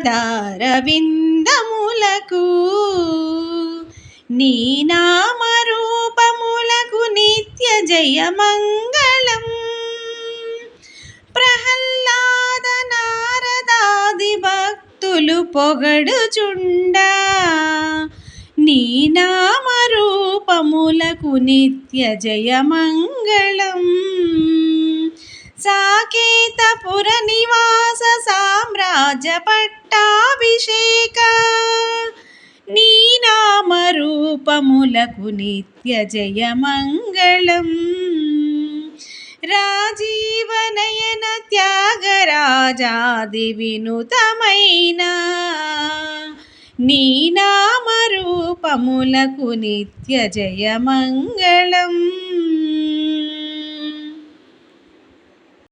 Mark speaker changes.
Speaker 1: పాదారవిందములకు నీ నామరూపములకు నిత్య జయమంగళం. ప్రహ్లాద నారదాది భక్తులు పొగడుచుండా నీ నామరూపములకు నిత్య జయమంగళం. సాకేతపుర నివాస సా రాజపట్టాభిషేక. నీ నామరూపములకు నిత్య జయమంగళం. రాజీవనయన త్యాగరాజాది వినుతమైన నీ నామరూపములకు నిత్య జయమంగళం.